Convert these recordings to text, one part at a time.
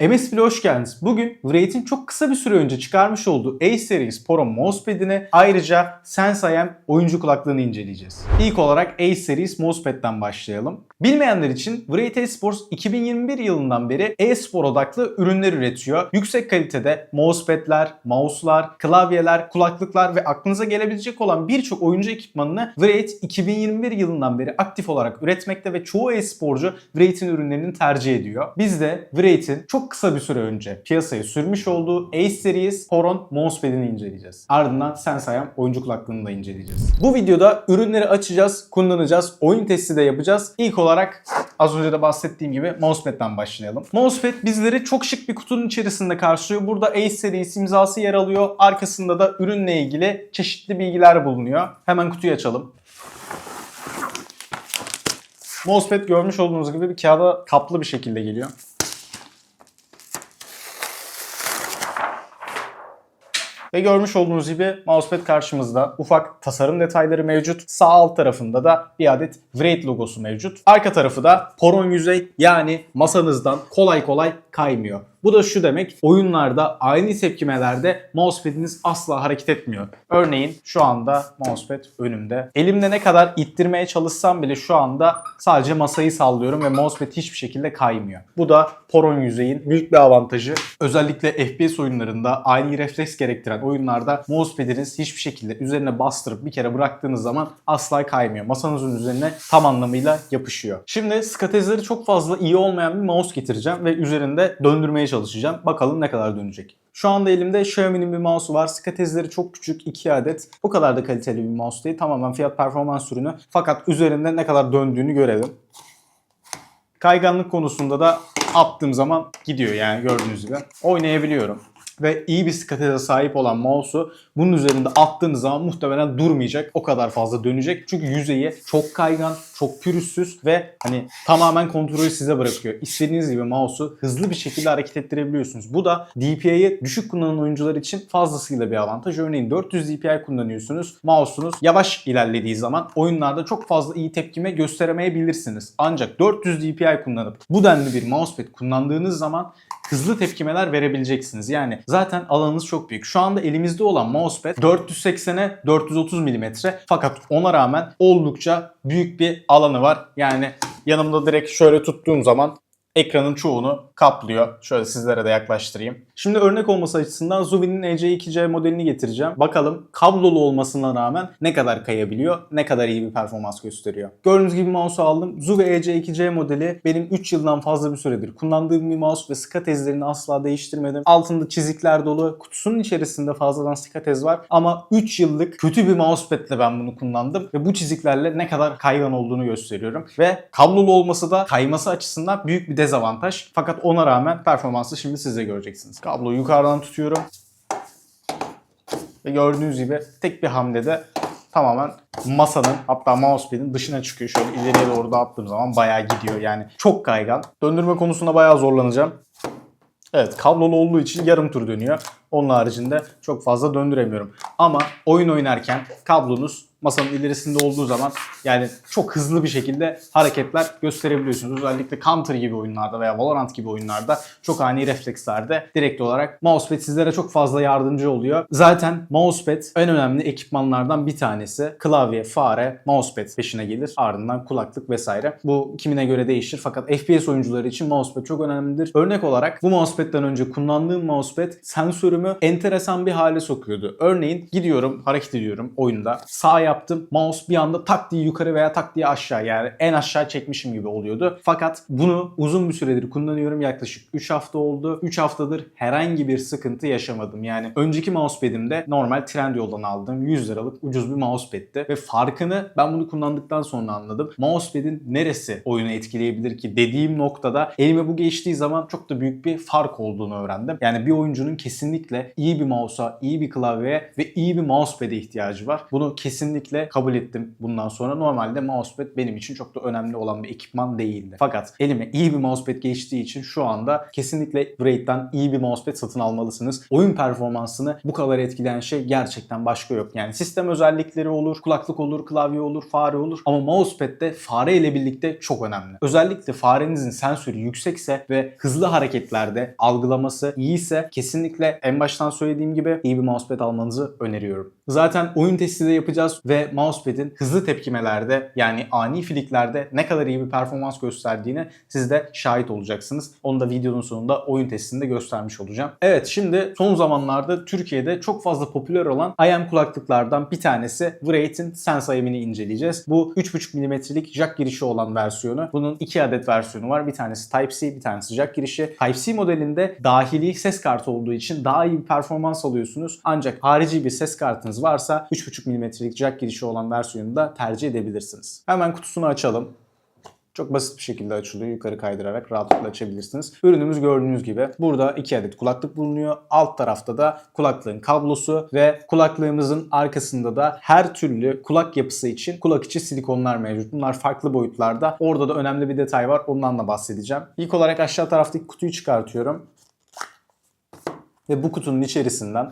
MS Bile hoş geldiniz. Bugün Wraith'in çok kısa bir süre önce çıkarmış olduğu A-Series Pro Mousepad'ini ayrıca SenseIM oyuncu kulaklığını inceleyeceğiz. İlk olarak A-Series Mousepad'den başlayalım. Bilmeyenler için Wraith Esports 2021 yılından beri e-spor odaklı ürünler üretiyor. Yüksek kalitede mousepad'ler, mouse'lar, klavyeler, kulaklıklar ve aklınıza gelebilecek olan birçok oyuncu ekipmanını Wraith 2021 yılından beri aktif olarak üretmekte ve çoğu e-sporcu Wraith'in ürünlerini tercih ediyor. Biz de Wraith'in çok kısa bir süre önce piyasaya sürmüş olduğu A-Series Poron Mousepad'ini inceleyeceğiz. Ardından SenseIM oyuncu kulaklığını da inceleyeceğiz. Bu videoda ürünleri açacağız, kullanacağız, oyun testi de yapacağız. İlk olarak az önce de bahsettiğim gibi Mousepad'den başlayalım. Mousepad bizleri çok şık bir kutunun içerisinde karşılıyor. Burada A-Series imzası yer alıyor. Arkasında da ürünle ilgili çeşitli bilgiler bulunuyor. Hemen kutuyu açalım. Mousepad görmüş olduğunuz gibi bir kağıda kaplı bir şekilde geliyor. Ve görmüş olduğunuz gibi mousepad karşımızda. Ufak tasarım detayları mevcut. Sağ alt tarafında da bir adet Wraith logosu mevcut. Arka tarafı da poron yüzey yani masanızdan kolay kolay kaymıyor. Bu da şu demek oyunlarda aynı tepkimelerde mousepad'iniz asla hareket etmiyor. Örneğin şu anda mousepad önümde. Elimde ne kadar ittirmeye çalışsam bile şu anda sadece masayı sallıyorum ve mousepad hiçbir şekilde kaymıyor. Bu da poron yüzeyin büyük bir avantajı. Özellikle FPS oyunlarında ani refleks gerektiren oyunlarda mousepad'iniz hiçbir şekilde üzerine bastırıp bir kere bıraktığınız zaman asla kaymıyor. Masanızın üzerine tam anlamıyla yapışıyor. Şimdi skatezleri çok fazla iyi olmayan bir mouse getireceğim ve üzerinde döndürmeye çalışacağım. Bakalım ne kadar dönecek. Şu anda elimde Xiaomi'nin bir mouse'u var. Skatezleri çok küçük 2 adet. O kadar da kaliteli bir mouse değil. Tamamen fiyat performans ürünü. Fakat üzerinde ne kadar döndüğünü görelim. Kayganlık konusunda da attığım zaman gidiyor yani gördüğünüz gibi. Oynayabiliyorum ve iyi bir skateze sahip olan mouse'u bunun üzerinde attığınız zaman muhtemelen durmayacak. O kadar fazla dönecek. Çünkü yüzeyi çok kaygan, çok pürüzsüz ve hani tamamen kontrolü size bırakıyor. İstediğiniz gibi mouse'u hızlı bir şekilde hareket ettirebiliyorsunuz. Bu da DPI'yi düşük kullanan oyuncular için fazlasıyla bir avantaj. Örneğin 400 DPI kullanıyorsunuz. Mouse'unuz yavaş ilerlediği zaman oyunlarda çok fazla iyi tepkime gösteremeyebilirsiniz. Ancak 400 DPI kullanıp bu denli bir mousepad kullandığınız zaman hızlı tepkimeler verebileceksiniz. Yani zaten alanınız çok büyük. Şu anda elimizde olan mousepad 480'e 430 mm fakat ona rağmen oldukça büyük bir alanı var. Yani yanımda direkt şöyle tuttuğum zaman ekranın çoğunu kaplıyor. Şöyle sizlere de yaklaştırayım. Şimdi örnek olması açısından Zuvi'nin EC2C modelini getireceğim. Bakalım kablolu olmasına rağmen ne kadar kayabiliyor, ne kadar iyi bir performans gösteriyor. Gördüğünüz gibi mouse'u aldım. Zuvi EC2C modeli benim 3 yıldan fazla bir süredir kullandığım bir mouse ve skatezlerini asla değiştirmedim. Altında çizikler dolu. Kutusunun içerisinde fazladan skatez var ama 3 yıllık kötü bir mousepad'le ben bunu kullandım ve bu çiziklerle ne kadar kaygan olduğunu gösteriyorum. Ve kablolu olması da kayması açısından büyük bir dezavantaj. Fakat ona rağmen performansı şimdi siz de göreceksiniz. Kabloyu yukarıdan tutuyorum. Ve gördüğünüz gibi tek bir hamlede tamamen masanın hatta mousepad'in dışına çıkıyor. Şöyle ileriye doğru dağıttığım zaman bayağı gidiyor. Yani çok kaygan. Döndürme konusunda bayağı zorlanacağım. Evet kablolu olduğu için yarım tur dönüyor. Onun haricinde çok fazla döndüremiyorum. Ama oyun oynarken kablonuz masanın ilerisinde olduğu zaman yani çok hızlı bir şekilde hareketler gösterebiliyorsunuz. Özellikle Counter gibi oyunlarda veya Valorant gibi oyunlarda çok ani reflekslerde direkt olarak mousepad sizlere çok fazla yardımcı oluyor. Zaten mousepad en önemli ekipmanlardan bir tanesi. Klavye, fare, mousepad peşine gelir. Ardından kulaklık vesaire. Bu kimine göre değişir fakat FPS oyuncuları için mousepad çok önemlidir. Örnek olarak bu mousepad'den önce kullandığım mousepad sensörümü enteresan bir hale sokuyordu. Örneğin gidiyorum, hareket ediyorum oyunda. Sağ yaptım. Mouse bir anda tak diye yukarı veya tak diye aşağı yani en aşağı çekmişim gibi oluyordu. Fakat bunu uzun bir süredir kullanıyorum. Yaklaşık 3 hafta oldu. 3 haftadır herhangi bir sıkıntı yaşamadım. Yani önceki mousepad'imde normal Trendyol'dan aldığım 100 liralık ucuz bir mousepad'ti ve farkını ben bunu kullandıktan sonra anladım. Mousepad'in neresi oyunu etkileyebilir ki dediğim noktada elime bu geçtiği zaman çok da büyük bir fark olduğunu öğrendim. Yani bir oyuncunun kesinlikle kesinlikle iyi bir mouse'a, iyi bir klavyeye ve iyi bir mousepad'e ihtiyacı var. Bunu kesinlikle kabul ettim bundan sonra. Normalde mousepad benim için çok da önemli olan bir ekipman değildi. Fakat elime iyi bir mousepad geçtiği için şu anda kesinlikle Braid'den iyi bir mousepad satın almalısınız. Oyun performansını bu kadar etkileyen şey gerçekten başka yok. Yani sistem özellikleri olur, kulaklık olur, klavye olur, fare olur ama mousepad de fare ile birlikte çok önemli. Özellikle farenizin sensörü yüksekse ve hızlı hareketlerde algılaması iyiyse kesinlikle baştan söylediğim gibi iyi bir mousepad almanızı öneriyorum. Zaten oyun testi de yapacağız ve mousepad'in hızlı tepkimelerde yani ani fliklerde ne kadar iyi bir performans gösterdiğini siz de şahit olacaksınız. Onu da videonun sonunda oyun testinde göstermiş olacağım. Evet şimdi son zamanlarda Türkiye'de çok fazla popüler olan IM kulaklıklardan bir tanesi Wraith'in Sense IM'ini inceleyeceğiz. Bu 3.5 mm'lik jack girişi olan versiyonu. Bunun iki adet versiyonu var. Bir tanesi Type-C, bir tanesi jack girişi. Type-C modelinde dahili ses kartı olduğu için daha iyi bir performans alıyorsunuz. Ancak harici bir ses kartınız varsa 3.5 mm'lik jack girişi olan versiyonu da tercih edebilirsiniz. Hemen kutusunu açalım. Çok basit bir şekilde açılıyor. Yukarı kaydırarak rahatlıkla açabilirsiniz. Ürünümüz gördüğünüz gibi burada iki adet kulaklık bulunuyor. Alt tarafta da kulaklığın kablosu ve kulaklığımızın arkasında da her türlü kulak yapısı için kulak içi silikonlar mevcut. Bunlar farklı boyutlarda. Orada da önemli bir detay var. Ondan da bahsedeceğim. İlk olarak aşağı taraftaki kutuyu çıkartıyorum. Ve bu kutunun içerisinden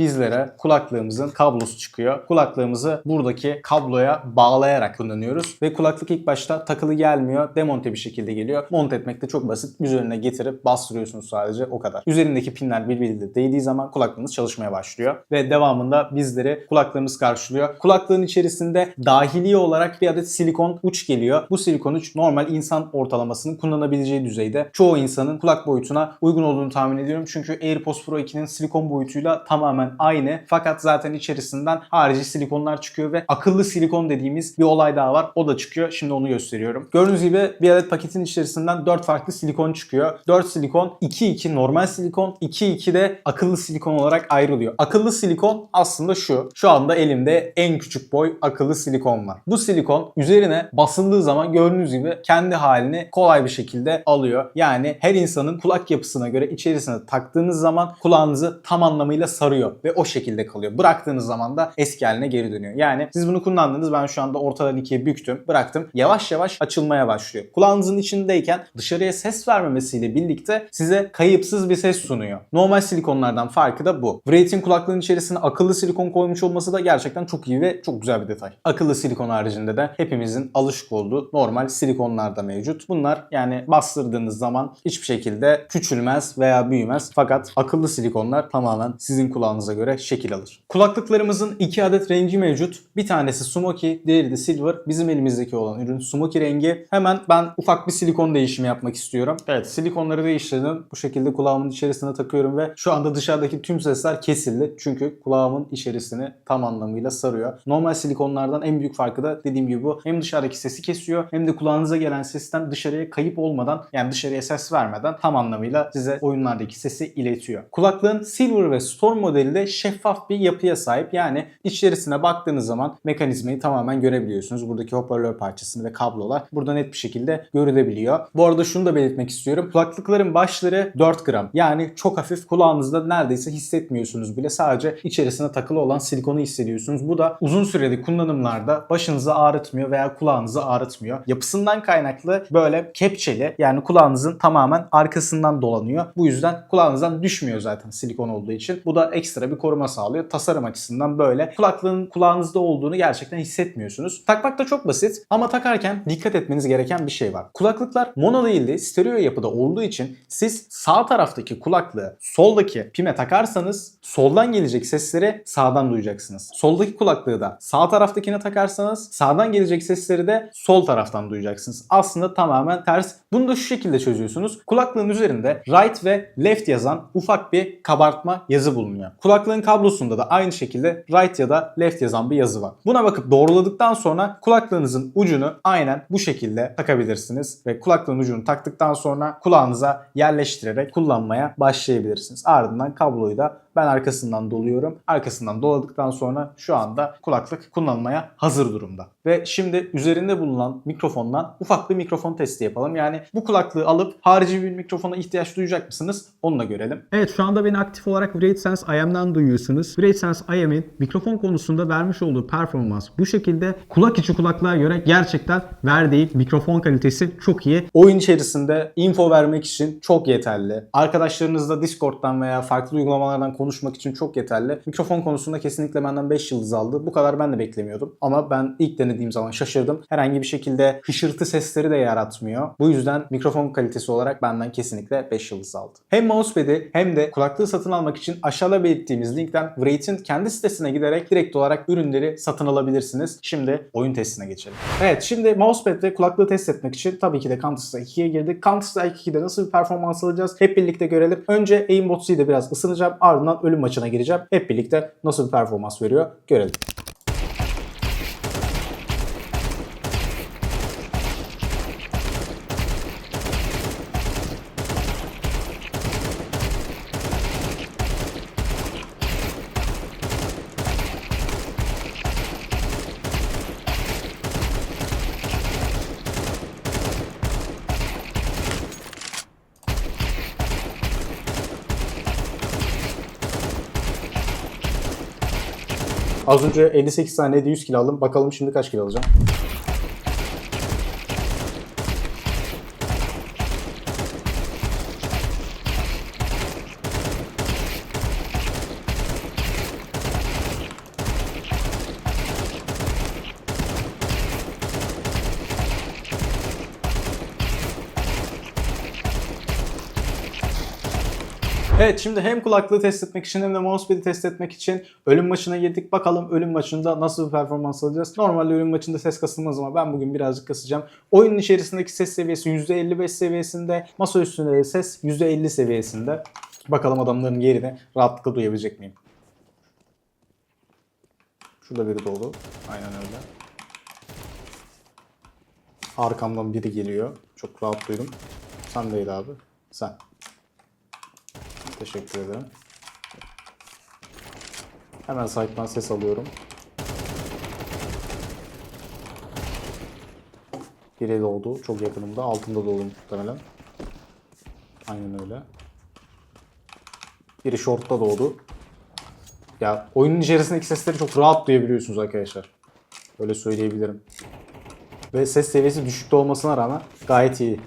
bizlere kulaklığımızın kablosu çıkıyor. Kulaklığımızı buradaki kabloya bağlayarak kullanıyoruz. Ve kulaklık ilk başta takılı gelmiyor. Demonte bir şekilde geliyor. Monte etmek de çok basit. Üzerine getirip bastırıyorsunuz sadece o kadar. Üzerindeki pinler birbiriyle değdiği zaman kulaklığımız çalışmaya başlıyor. Ve devamında bizleri kulaklığımız karşılıyor. Kulaklığın içerisinde dahili olarak bir adet silikon uç geliyor. Bu silikon uç normal insan ortalamasının kullanabileceği düzeyde. Çoğu insanın kulak boyutuna uygun olduğunu tahmin ediyorum. Çünkü AirPods Pro 2'nin silikon boyutuyla tamamen aynı. Fakat zaten içerisinden harici silikonlar çıkıyor ve akıllı silikon dediğimiz bir olay daha var. O da çıkıyor. Şimdi onu gösteriyorum. Gördüğünüz gibi bir adet paketin içerisinden 4 farklı silikon çıkıyor. 4 silikon, 2-2 normal silikon, 2-2 de akıllı silikon olarak ayrılıyor. Akıllı silikon aslında şu. Şu anda elimde en küçük boy akıllı silikon var. Bu silikon üzerine basıldığı zaman gördüğünüz gibi kendi halini kolay bir şekilde alıyor. Yani her insanın kulak yapısına göre içerisine taktığınız zaman kulağınızı tam anlamıyla sarıyor ve o şekilde kalıyor. Bıraktığınız zaman da eski haline geri dönüyor. Yani siz bunu kullandınız. Ben şu anda ortadan ikiye büktüm. Bıraktım. Yavaş yavaş açılmaya başlıyor. Kulağınızın içindeyken dışarıya ses vermemesiyle birlikte size kayıpsız bir ses sunuyor. Normal silikonlardan farkı da bu. Wraith'in kulaklığın içerisine akıllı silikon koymuş olması da gerçekten çok iyi ve çok güzel bir detay. Akıllı silikon haricinde de hepimizin alışık olduğu normal silikonlar da mevcut. Bunlar yani bastırdığınız zaman hiçbir şekilde küçülmez veya büyümez. Fakat akıllı silikonlar tamamen sizin kulağınıza göre şekil alır. Kulaklıklarımızın iki adet rengi mevcut. Bir tanesi smoky, diğeri de silver. Bizim elimizdeki olan ürün smoky rengi. Hemen ben ufak bir silikon değişimi yapmak istiyorum. Evet silikonları değiştirdim. Bu şekilde kulağımın içerisine takıyorum ve şu anda dışarıdaki tüm sesler kesildi. Çünkü kulağımın içerisini tam anlamıyla sarıyor. Normal silikonlardan en büyük farkı da dediğim gibi bu. Hem dışarıdaki sesi kesiyor hem de kulağınıza gelen sesten dışarıya kayıp olmadan yani dışarıya ses vermeden tam anlamıyla size oyunlardaki sesi iletiyor. Kulaklığın Silver ve Storm modeli de şeffaf bir yapıya sahip. Yani içerisine baktığınız zaman mekanizmayı tamamen görebiliyorsunuz. Buradaki hoparlör parçasını ve kablolar burada net bir şekilde görülebiliyor. Bu arada şunu da belirtmek istiyorum. Kulaklıkların başları 4 gram. Yani çok hafif kulağınızda neredeyse hissetmiyorsunuz bile. Sadece içerisine takılı olan silikonu hissediyorsunuz. Bu da uzun süreli kullanımlarda başınızı ağrıtmıyor veya kulağınızı ağrıtmıyor. Yapısından kaynaklı böyle kepçeli yani kulağınızın tamamen arkasından dolanıyor. Bu yüzden kulağınızdan düşmüyor zaten silikon olduğu için. Bu da ekstra bir koruma sağlıyor. Tasarım açısından böyle kulaklığın kulağınızda olduğunu gerçekten hissetmiyorsunuz. Takmak da çok basit ama takarken dikkat etmeniz gereken bir şey var. Kulaklıklar mono değil de stereo yapıda olduğu için siz sağ taraftaki kulaklığı soldaki pime takarsanız soldan gelecek sesleri sağdan duyacaksınız. Soldaki kulaklığı da sağ taraftakine takarsanız sağdan gelecek sesleri de sol taraftan duyacaksınız. Aslında tamamen ters. Bunu da şu şekilde çözüyorsunuz. Kulaklığın üzerinde right ve left yazan ufak bir kabartma yazı bulunuyor. Kulaklığın kablosunda da aynı şekilde right ya da left yazan bir yazı var. Buna bakıp doğruladıktan sonra kulaklığınızın ucunu aynen bu şekilde takabilirsiniz ve kulaklığın ucunu taktıktan sonra kulağınıza yerleştirerek kullanmaya başlayabilirsiniz. Ardından kabloyu da Ben arkasından doluyorum. Arkasından doladıktan sonra şu anda kulaklık kullanmaya hazır durumda. Ve şimdi üzerinde bulunan mikrofondan ufak bir mikrofon testi yapalım. Yani bu kulaklığı alıp harici bir mikrofona ihtiyaç duyacak mısınız? Onu da görelim. Evet şu anda beni aktif olarak VibrateSense IM'den duyuyorsunuz. VibrateSense IM'in mikrofon konusunda vermiş olduğu performans bu şekilde kulak içi kulaklığa göre gerçekten verdiği mikrofon kalitesi çok iyi. Oyun içerisinde info vermek için çok yeterli. Arkadaşlarınızla Discord'dan veya farklı uygulamalardan konuşmak için çok yeterli. Mikrofon konusunda kesinlikle benden 5 yıldız aldı. Bu kadar ben de beklemiyordum. Ama ben ilk denediğim zaman şaşırdım. Herhangi bir şekilde hışırtı sesleri de yaratmıyor. Bu yüzden mikrofon kalitesi olarak benden kesinlikle 5 yıldız aldı. Hem mousepad'i hem de kulaklığı satın almak için aşağıda belirttiğimiz linkten Wraith'in kendi sitesine giderek direkt olarak ürünleri satın alabilirsiniz. Şimdi oyun testine geçelim. Evet şimdi mousepad ve kulaklığı test etmek için tabii ki de Counter Strike 2'ye girdik. Counter Strike 2'de nasıl bir performans alacağız? Hep birlikte görelim. Önce Aimbot C'de biraz ısınacağım. Ardından ölüm maçına gireceğim. Hep birlikte nasıl bir performans veriyor görelim. Az önce 58 saniyede 100 kilo aldım. Bakalım şimdi kaç kilo alacağım. Evet şimdi hem kulaklığı test etmek için hem de mousepad'i test etmek için ölüm maçına girdik. Bakalım ölüm maçında nasıl bir performans alacağız. Normalde ölüm maçında ses kasılmaz ama ben bugün birazcık kasacağım. Oyunun içerisindeki ses seviyesi %55 seviyesinde. Masa üstünde de ses %50 seviyesinde. Bakalım adamların yerini rahatlıkla duyabilecek miyim? Şurada biri dolu. Aynen öyle. Arkamdan biri geliyor. Çok rahat duydum. Sen değil abi. Sen. Teşekkür ederim. Hemen site'dan ses alıyorum. Biri doğdu. Çok yakınımda. Altında doğdu muhtemelen. Aynen öyle. Biri short'ta doğdu. Ya oyunun içerisindeki sesleri çok rahat duyabiliyorsunuz arkadaşlar. Öyle söyleyebilirim. Ve ses seviyesi düşükte olmasına rağmen gayet iyi.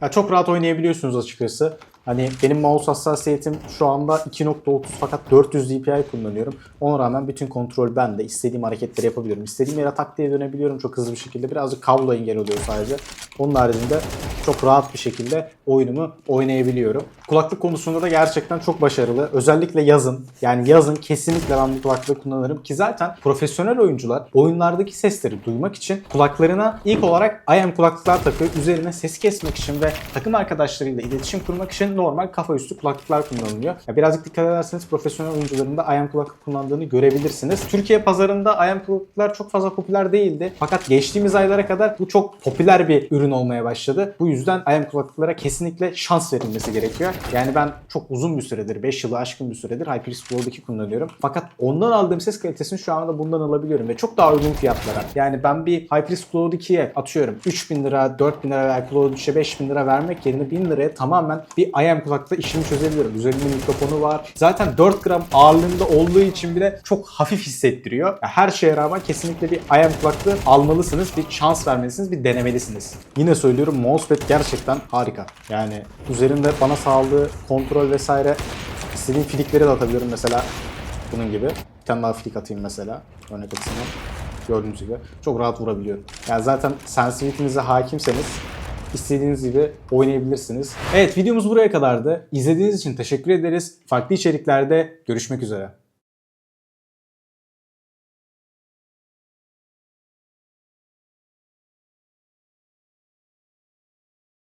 Ya çok rahat oynayabiliyorsunuz açıkçası. Hani benim mouse hassasiyetim şu anda 2.30 fakat 400 DPI kullanıyorum. Ona rağmen bütün kontrol bende. İstediğim hareketleri yapabiliyorum. İstediğim yere tak diye dönebiliyorum çok hızlı bir şekilde. Birazcık kablo engel oluyor sadece. Onun haricinde çok rahat bir şekilde oyunumu oynayabiliyorum. Kulaklık konusunda da gerçekten çok başarılı. Özellikle yazın. Yani yazın kesinlikle ben bu kulaklığı kullanırım ki zaten profesyonel oyuncular oyunlardaki sesleri duymak için kulaklarına ilk olarak IM kulaklıklar takıyor. Üzerine ses kesmek için ve takım arkadaşlarıyla iletişim kurmak için normal kafa üstü kulaklıklar kullanılıyor. Ya birazcık dikkat ederseniz profesyonel oyuncuların da IM kulaklık kullandığını görebilirsiniz. Türkiye pazarında IM kulaklıklar çok fazla popüler değildi. Fakat geçtiğimiz aylara kadar bu çok popüler bir ürün olmaya başladı. Bu yüzden IM kulaklıklara kesinlikle şans verilmesi gerekiyor. Yani ben çok uzun bir süredir, 5 yılı aşkın bir süredir HyperX Flow 2 kullanıyorum. Fakat ondan aldığım ses kalitesini şu anda bundan alabiliyorum ve çok daha uygun fiyatlara. Yani ben bir HyperX Flow 2'ye atıyorum 3000 lira, 4000 lira veya Flow 3'e 5000 lira vermek yerine 1000 liraya tamamen bir IM kulaklıkla işimi çözebiliyorum. Üzerinde mikrofonu var. Zaten 4 gram ağırlığında olduğu için bile çok hafif hissettiriyor. Ya her şeye rağmen kesinlikle bir IM kulaklığı almalısınız. Bir şans vermelisiniz, bir denemelisiniz. Yine söylüyorum mousepad gerçekten harika. Yani üzerinde bana sağladığı kontrol vesaire istediğim filikleri de atabiliyorum mesela bunun gibi. Bir tane daha filik atayım mesela örnek açısından. Gördüğünüz gibi çok rahat vurabiliyorum. Yani zaten sensitivity'nize hakimseniz istediğiniz gibi oynayabilirsiniz. Evet videomuz buraya kadardı. İzlediğiniz için teşekkür ederiz. Farklı içeriklerde görüşmek üzere.